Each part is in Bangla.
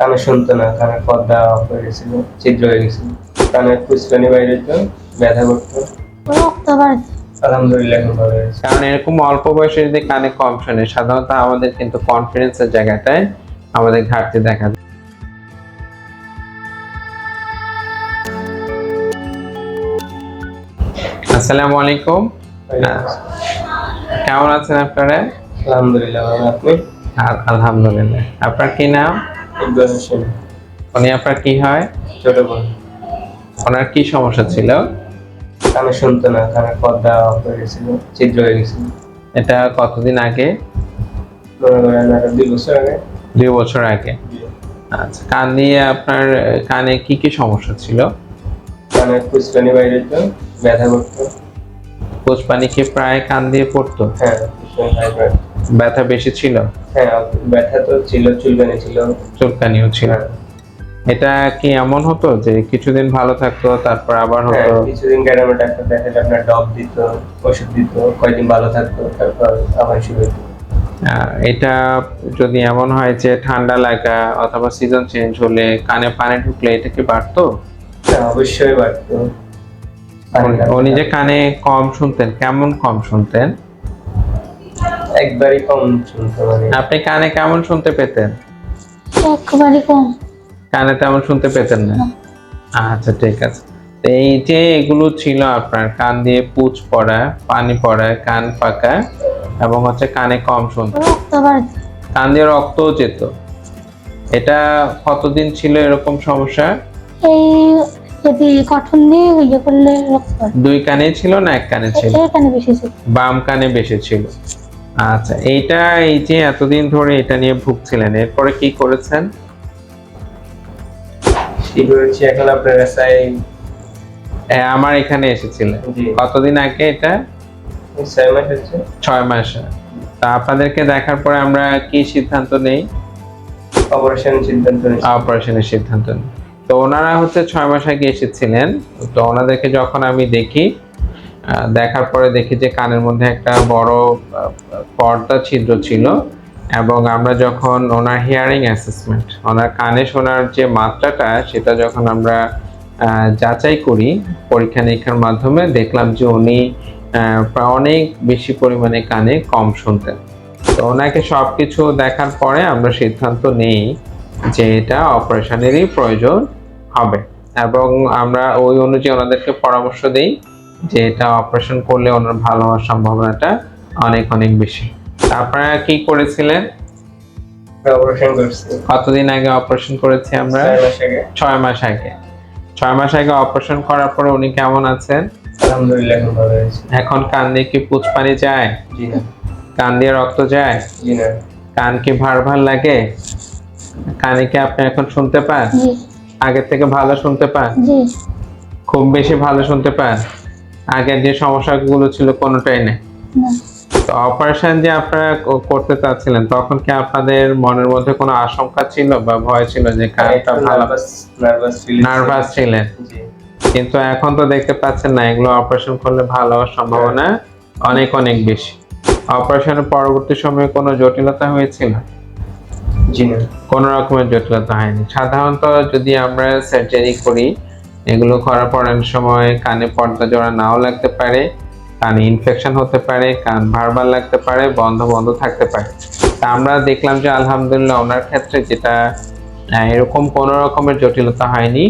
কানে শুনতো না কানের পর্দা অফ হয়ে গেছিল ছিদ্র হয়ে গেছিল। কানের ফুসকানি বাইরে তো ব্যথা করতো। রক্ত আলহামদুলিল্লাহ ভালো হয়েছে কারণ এরকম অল্প বয়সে যদি কানে কম শোনে সাধারণত আমাদের কিন্তু কনফিডেন্সের জায়গাটায় আমাদের ঘাটতি দেখা যায়। আসসালামু আলাইকুম। কেমন আছেন আপনারা? আলহামদুলিল্লাহ আপনি আলহামদুলিল্লাহ। আপনার কি নাম? ইকবাল হোসেন উনি আপনার কি হয়? ছোট বোন ওনার কি সমস্যা ছিল? কানে শুনতো না কানের পর্দা অফ হয়ে গেছিল ছিদ্র হয়ে গেছিল। এটা কতদিন আগে? মনে করেন দুই বছর আগে। দুই বছর আগে। আচ্ছা কান দিয়ে আপনার কানে কি কি সমস্যা ছিল? কানে ফুসকানি বাইরে তো ব্যথা করতো। কোচ পানি কি প্রায় কান দিয়ে পড়তো? হ্যাঁ বাইরে ব্যথা বেশি ছিল? হ্যাঁ ব্যথা তো ছিল চুলকানি ছিল। চুলকানিও ছিল। হ্যাঁ। এটা কি এমন হতো যে কিছুদিন ভালো থাকতো তারপর আবার হ্যাঁ, হতো কিছুদিন গ্রামে ডাক্তার দেখালে আপনার ডব দিত ওষুধ দিত কয়েকদিন ভালো থাকতো তারপর আবার শুরু হতো এটা যদি এমন হয় যে ঠান্ডা লাগা অথবা সিজন চেঞ্জ হলে কানে পানি ঢুকলে এটা কি বাড়তো? হ্যাঁ, অবশ্যই বাড়তো। উনি যে কানে কম শুনতেন কেমন কম শুনতেন? একবারই কম শুনতো মানে আপনি কানে কেমন শুনতে পেতেন? একবারই কম। কানে তেমন শুনতে পেতেন না? আচ্ছা ঠিক আছে। এই যে এগুলো ছিল আপনার কান দিয়ে পুচ পড়া পানি পড়া কান পাকা এবং হচ্ছে কানে কম শুনতে। কান দিয়ে রক্তও যেত। এটা কতদিন ছিল এরকম সমস্যা? এই যদি কঠন দিয়ে ইয়ে করলে রক্ত দুই কানে ছিল না এক কানে ছিল? এখানে বেশি ছিল। বাম কানে বেশি ছিল। আচ্ছা এইটা এই যে এতদিন ধরে এটা নিয়ে ভুগছিলেন এরপরে কি করেছেন? এখন আপনার আমার এখানে এসেছিলেন। কতদিন আগে এটা? ছয় মাস হচ্ছে। ছয় মাস। তা আপনাদেরকে দেখার পরে আমরা কি সিদ্ধান্ত নেই? অপারেশন সিদ্ধান্ত অপারেশনের সিদ্ধান্ত নেই। তো ওনারা হচ্ছে ছয় মাস আগে এসেছিলেন। তো ওনাদেরকে যখন আমি দেখি দেখার পরে দেখি যে কানের মধ্যে একটা বড় পর্দা ছিদ্র ছিল এবং আমরা যখন ওনার হিয়ারিং অ্যাসেসমেন্ট ওনার কানে শোনার যে মাত্রাটা, সেটা যখন আমরা যাচাই করি পরীক্ষা নিরীক্ষার মাধ্যমে, দেখলাম যে উনি প্রায় অনেক বেশি পরিমাণে কানে কম শুনতেন। তো ওনাকে সবকিছু দেখার পরে আমরা সিদ্ধান্ত নেই যে এটা অপারেশনেরই প্রয়োজন হবে। এবং আমরা ওই অনুযায়ী ওনাদেরকে পরামর্শ দেই যে এটা অপারেশন করলে ওনার ভালো হওয়ার সম্ভাবনাটা অনেক অনেক বেশি। আপনারা কি করেছিলেন? অপারেশন করছি। কতদিন আগে অপারেশন করেছি আমরা? ছয় মাস আগে। ছয় মাস আগে। অপারেশন করার পরে উনি কেমন আছেন? আলহামদুলিল্লাহ এখন ভালো হয়েছে এখন কান দিয়ে কি পুচ পানি যায়? জি না। কান দিয়ে রক্ত যায়? জি না। কান কি ভার ভার লাগে? কানে কি আপনি এখন শুনতে পান? জি। আগের থেকে ভালো শুনতে পান? জি। খুব বেশি ভালো শুনতে পান? আগের যে সমস্যাগুলো ছিল কোনোটাই নেই। তো অপারেশন যে আপনারা করতে চাচ্ছিলেন তখন কি আপনাদের মনের মধ্যে কোনো আশঙ্কা ছিল বা ভয় ছিল যে কানটা ভালো? নার্ভাস ছিলেন। কিন্তু এখন তো দেখতে পাচ্ছেন না এগুলো অপারেশন করলে ভালো হওয়ার সম্ভাবনা অনেক অনেক বেশি। অপারেশনের পরবর্তী সময়ে কোনো জটিলতা হয়েছিল? জি কোনো রকমের জটিলতা হয়নি। সাধারণত যদি আমরা সার্জারি করি এগুলো পর অনেক সময় কানে পর্দা জোড়া নাও লাগতে পারে, কানে ইনফেকশন হতে পারে, কান ভারবার লাগতে পারে, বন্ধ বন্ধ থাকতে পারে। তা আমরা দেখলাম যে আলহামদুলিল্লাহ ওনার ক্ষেত্রে যেটা এরকম কোনো রকমের জটিলতা হয়নি।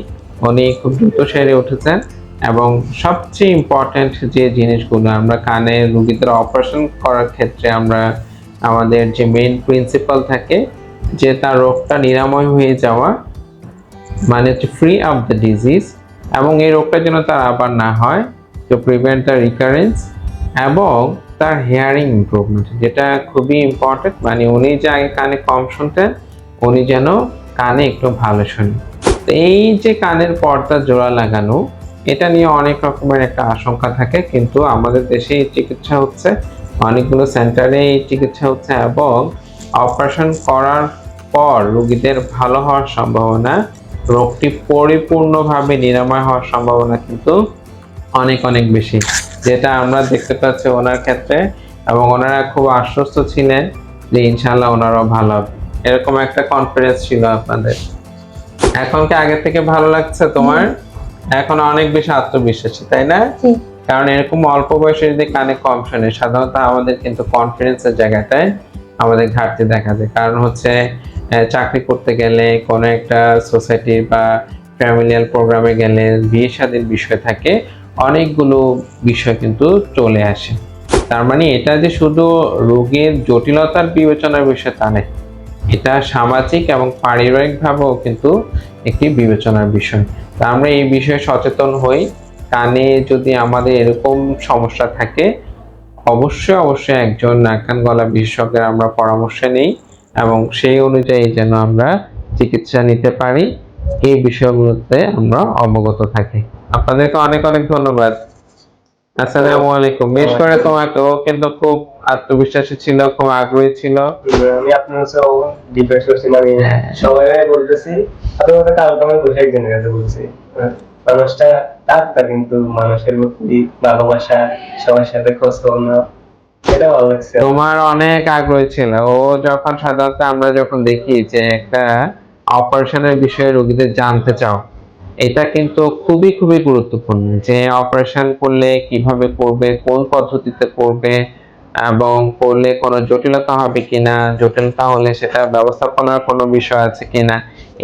উনি খুব দ্রুত সেরে উঠেছেন এবং সবচেয়ে ইম্পর্ট্যান্ট যে জিনিসগুলো আমরা কানে রুগীদের অপারেশন করার ক্ষেত্রে আমরা, আমাদের যে মেইন প্রিন্সিপাল থাকে যে তার রোগটা নিরাময় হয়ে যাওয়া মানে হচ্ছে ফ্রি অফ দ্য ডিজিজ এবং এই রোগটা যেন তার আবার না হয়, তো প্রিভেন্ট দ্য রিকারেন্স এবং তার হেয়ারিং ইমপ্রুভমেন্ট যেটা খুবই ইম্পর্টেন্ট মানে উনি যে আগে কানে কম শুনতেন, উনি যেন কানে একটু ভালো শোনেন। তো এই যে কানের পর্দা জোড়া লাগানো, এটা নিয়ে অনেক রকমের একটা আশঙ্কা থাকে, কিন্তু আমাদের দেশে এই চিকিৎসা হচ্ছে, অনেকগুলো সেন্টারে এই চিকিৎসা হচ্ছে এবং অপারেশন করার পর রোগীদের ভালো হওয়ার সম্ভাবনা রোগটি পরিপূর্ণভাবে নিরাময় হওয়ার সম্ভাবনা কিন্তু অনেক অনেক বেশি। যেটা আমরা দেখতে পাচ্ছি ওনার ক্ষেত্রে এবং ওনারা খুব আশ্বস্ত ছিলেন যে ইনশাল্লাহ ওনারাও ভালো হবে। এরকম একটা কনফিডেন্স ছিল আপনাদের। এখন কি আগের থেকে ভালো লাগছে তোমার? এখন অনেক বেশি আত্মবিশ্বাসী তাই না? কারণ এরকম অল্প বয়সে যদি কানে কম শোনে সাধারণত আমাদের কিন্তু কনফিডেন্সের জায়গাটায় আমাদের ঘাটতি দেখা যায়। কারণ হচ্ছে চাকরি করতে গেলে কোনো একটা সোসাইটি বা ফ্যামিলিয়াল প্রোগ্রামে গেলে বিয়ে শাদীর বিষয় থাকে, অনেকগুলো বিষয় কিন্তু চলে আসে। তার মানে এটা যে শুধু রোগের জটিলতার বিবেচনার বিষয় তা নয়, এটা সামাজিক এবং পারিবারিকভাবেও কিন্তু একটি বিবেচনার বিষয়। তা আমরা এই বিষয়ে সচেতন হই, কানে যদি আমাদের এরকম সমস্যা থাকে, অবশ্যই অবশ্যই একজন নাক কান গলা বিশেষজ্ঞের আমরা পরামর্শ নেই। এবং সেই অনুযায়ী যেন আমরা চিকিৎসা নিতে পারি এই বিষয়গুলোতে আমরা অবগত থাকি। আপনাদেরকে অনেক অনেক ধন্যবাদ। আসসালামু আলাইকুম। বিশেষ করে তোমাকে ও কিন্তু খুব আত্মবিশ্বাসী ছিল খুব আগ্রহী ছিল। আমি আপনার কাছে ডিপ্রেস করছি মানে হ্যাঁ। সবাই বলতেছি। আপনার কথা কালকে আমি বসে একজনের কাছে বলছি। মানুষটা ডাক্তার কিন্তু মানুষের প্রতি ভালোবাসা সবার সাথে খোঁজ খবর তোমার অনেক আগ্রহ ছিল। ও যখন সাধারণত আমরা যখন দেখি যে একটা অপারেশনের বিষয়ে রোগীদের জানতে চাও, এটা কিন্তু খুবই খুবই গুরুত্বপূর্ণ যে অপারেশন করলে কীভাবে করবে, কোন পদ্ধতিতে করবে, এবং করলে কোনো জটিলতা হবে কিনা, জটিলতা হলে সেটা ব্যবস্থাপনার কোনো বিষয় আছে কিনা,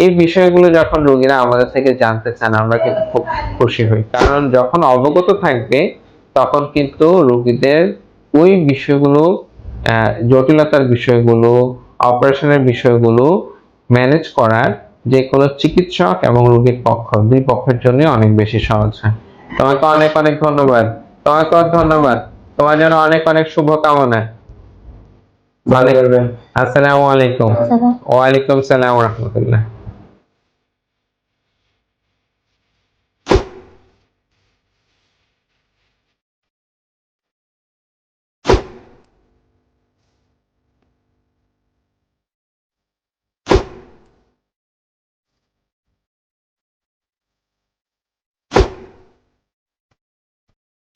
এই বিষয়গুলো যখন রোগীরা আমাদের থেকে জানতে চান, আমরা কিন্তু খুব খুশি হই। কারণ যখন অবগত থাকবে, তখন কিন্তু রোগীদের ওই বিষয়গুলো জটিলতার বিষয়গুলো অপারেশনের বিষয়গুলো ম্যানেজ করার যে কোনো চিকিৎসক এবং রোগীর পক্ষ দুই পক্ষের জন্য অনেক বেশি সহজ হয়। তোমাকে অনেক অনেক ধন্যবাদ। তোমাকে ধন্যবাদ। তোমার জন্য অনেক অনেক শুভকামনা। ভালো করবেন আসসালামু আলাইকুম। ওয়ালাইকুম সালাম রহমতুল্লাহ।